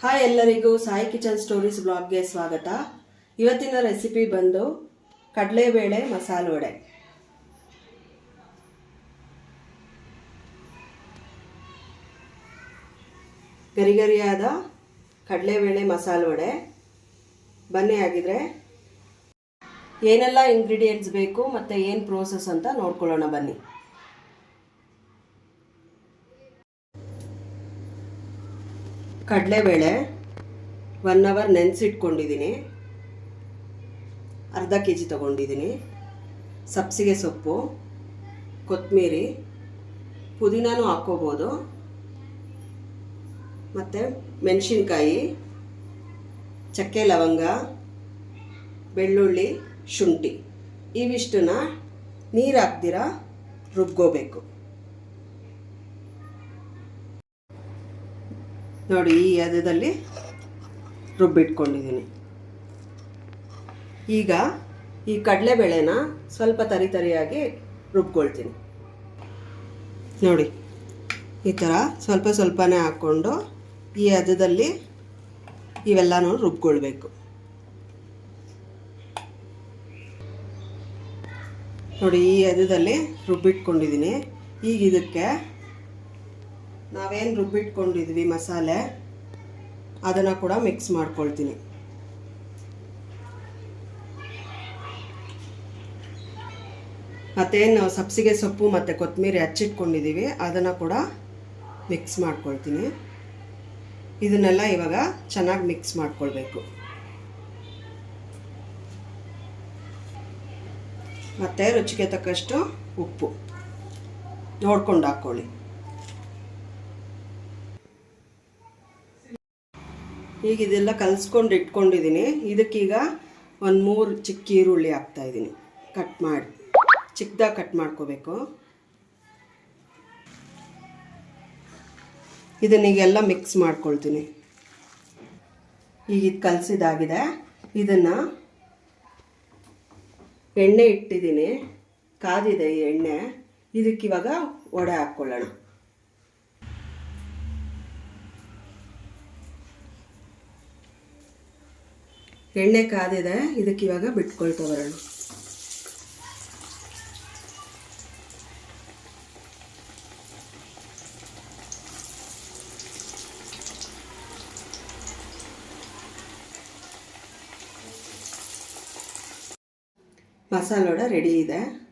Hi ಎಲ್ಲರಿಗೂ Sai kitchen stories ಬ್ಲಾಗ್ಗೆ ಸ್ವಾಗತ. ಇವತ್ತಿನ ರೆಸಿಪಿ ಬಂದು ಕಡಲೆಬೇಳೆ ಮಸಾಲೆ ವಡೆ. ಗರಿಗರಿಯಾದ ಕಡಲೆಬೇಳೆ ಮಸಾಲೆ ವಡೆ. ಬನ್ನಿ ಆಗಿದ್ರೆ ಏನೆಲ್ಲ ಇಂಗ್ರೀಡಿಯೆಂಟ್ಸ್ ಬೇಕು ಮತ್ತು ಏನು ಪ್ರೋಸೆಸ್ ಅಂತ ನೋಡ್ಕೊಳ್ಳೋಣ ಬನ್ನಿ. ಕಡಲೆಬೇಳೆ ಒನ್ ಅವರ್ ನೆನೆಸಿಟ್ಕೊಂಡಿದ್ದೀನಿ. ಅರ್ಧ ಕೆ ಜಿ ತೊಗೊಂಡಿದ್ದೀನಿ. ಸಬ್ಸಿಗೆ ಸೊಪ್ಪು ಕೊತ್ತಂಬರಿ ಪುದೀನೂ ಹಾಕ್ಕೋಬೋದು. ಮತ್ತು ಮೆಣಸಿನ್ಕಾಯಿ, ಚಕ್ಕೆ ಲವಂಗ, ಬೆಳ್ಳುಳ್ಳಿ, ಶುಂಠಿ. ಇವಿಷ್ಟನ್ನು ನೀರು ಹಾಕ್ದಿರ ರುಬ್ಕೋಬೇಕು. ನೋಡಿ, ಈ ಹದದಲ್ಲಿ ರುಬ್ಬಿಟ್ಕೊಂಡಿದ್ದೀನಿ. ಈಗ ಈ ಕಡಲೆಬೇಳೆನ ಸ್ವಲ್ಪ ತರಿ ತರಿಯಾಗಿ ರುಬ್ಕೊಳ್ತೀನಿ. ನೋಡಿ, ಈ ಥರ ಸ್ವಲ್ಪ ಸ್ವಲ್ಪನೇ ಹಾಕ್ಕೊಂಡು ಈ ಹದದಲ್ಲಿ ಇವೆಲ್ಲನೂ ರುಬ್ಕೊಳ್ಬೇಕು. ನೋಡಿ, ಈ ಹದದಲ್ಲಿ ರುಬ್ಬಿಟ್ಕೊಂಡಿದ್ದೀನಿ. ಈಗ ಇದಕ್ಕೆ ನಾವೇನು ರುಬ್ಬಿಟ್ಕೊಂಡಿದ್ವಿ ಮಸಾಲೆ, ಅದನ್ನು ಕೂಡ ಮಿಕ್ಸ್ ಮಾಡ್ಕೊಳ್ತೀನಿ. ಮತ್ತೇನು ಸಬ್ಸಿಗೆ ಸೊಪ್ಪು ಮತ್ತು ಕೊತ್ತಂಬರಿ ಹಚ್ಚಿಟ್ಕೊಂಡಿದ್ದೀವಿ ಅದನ್ನು ಕೂಡ ಮಿಕ್ಸ್ ಮಾಡ್ಕೊಳ್ತೀನಿ. ಇದನ್ನೆಲ್ಲ ಇವಾಗ ಚೆನ್ನಾಗಿ ಮಿಕ್ಸ್ ಮಾಡ್ಕೊಳ್ಬೇಕು. ಮತ್ತು ರುಚಿಗೆ ತಕ್ಕಷ್ಟು ಉಪ್ಪು ನೋಡ್ಕೊಂಡು ಹಾಕ್ಕೊಳ್ಳಿ ಈಗ ಇದೆಲ್ಲ ಕಲಿಸ್ಕೊಂಡು ಇಟ್ಕೊಂಡಿದ್ದೀನಿ. ಇದಕ್ಕೀಗ ಒಂದು ಮೂರು ಚಿಕ್ಕ ಈರುಳ್ಳಿ ಹಾಕ್ತಾಯಿದ್ದೀನಿ ಕಟ್ ಮಾಡಿ. ಚಿಕ್ಕದಾಗಿ ಕಟ್ ಮಾಡ್ಕೋಬೇಕು. ಇದನ್ನೀಗೆಲ್ಲ ಮಿಕ್ಸ್ ಮಾಡ್ಕೊಳ್ತೀನಿ. ಈಗ ಇದು ಕಲಸಿದಾಗಿದೆ. ಇದನ್ನು ಎಣ್ಣೆ ಇಟ್ಟಿದ್ದೀನಿ. ಕಾದಿದೆ ಈ ಎಣ್ಣೆ. ಇದಕ್ಕಿವಾಗ ವಡೆ ಹಾಕ್ಕೊಳ್ಳೋಣ. ಎಣ್ಣೆ ಕಾದಿದೆ ಇದಕ್ಕೆ ಇವಾಗ ಬಿಟ್ಕೊಳ್ತಾ ಬರೋಣ. ಮಸಾಲೆ ವಡೆ ರೆಡಿ ಇದೆ.